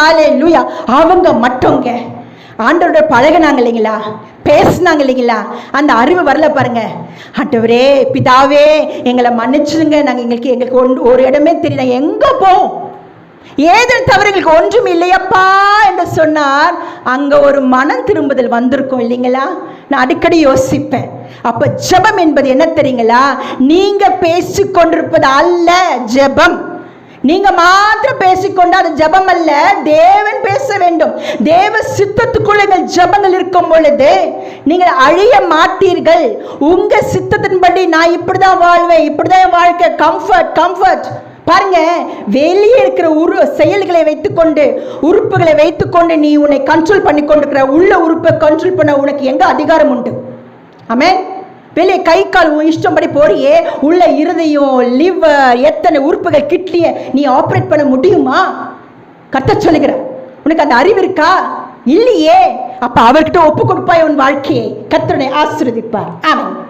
ஹாலே லூயா அவங்க மட்டும்ங்க ஆண்டவரோட பழகுனாங்க இல்லைங்களா? பேசினாங்க இல்லைங்களா? அந்த அறிவு வரல பாருங்க. ஆண்டவரே பிதாவே எங்களை மன்னிச்சிடுங்க நாங்கள் எங்களுக்கு எங்களுக்கு ஒன்று ஒரு இடமே தெரியல. எங்கே போவோம்? ஏதன் தவிர எங்களுக்கு ஒன்றும் இல்லையப்பா என்று சொன்னார். அங்கே ஒரு மனம் திரும்புதல் வந்திருக்கும் இல்லைங்களா? நான் அடிக்கடி யோசிப்பேன். அப்ப ஜெபம் என்பது என்ன தெரியுங்களா? நீங்க பேசிக்கொண்டிருப்பது அல்ல ஜெபம். நீங்க மாத்திரம் பேசிக்கொண்டு அது ஜபம் அல்ல தேவன் பேச வேண்டும். தேவ சித்தத்துக்குள்ள எங்கள் ஜெபங்கள் இருக்கும் பொழுது நீங்கள் அழிய மாட்டீர்கள். உங்க சித்தத்தின்படி நான் இப்படிதான் வாழ்வேன். இப்படிதான் என் வாழ்க்கை. கம்ஃபர்ட் கம்ஃபர்ட் பாருங்க வெளியே இருக்கிற உரு செயல்களை வைத்துக்கொண்டு உறுப்புகளை வைத்துக்கொண்டு நீ உன்னை கண்ட்ரோல் பண்ணி கொண்டிருக்கிற உள்ள உறுப்பை கண்ட்ரோல் பண்ண உனக்கு எங்க அதிகாரம் உண்டு? அமேன் வெளியே கை கால் உன் இஷ்டம்படி போறியே உள்ள இருதயம் லிவர் எத்தனை உறுப்புகள் கிட்லிய நீ ஆப்ரேட் பண்ண முடியுமா? கத்த சொல்லுகிற உனக்கு அந்த அறிவு இருக்கா? இல்லையே. அப்ப அவர்கிட்ட ஒப்பு கொடுப்பாய் உன் வாழ்க்கையை. கத்தனை ஆசீர்வதிப்பார். ஆமாம்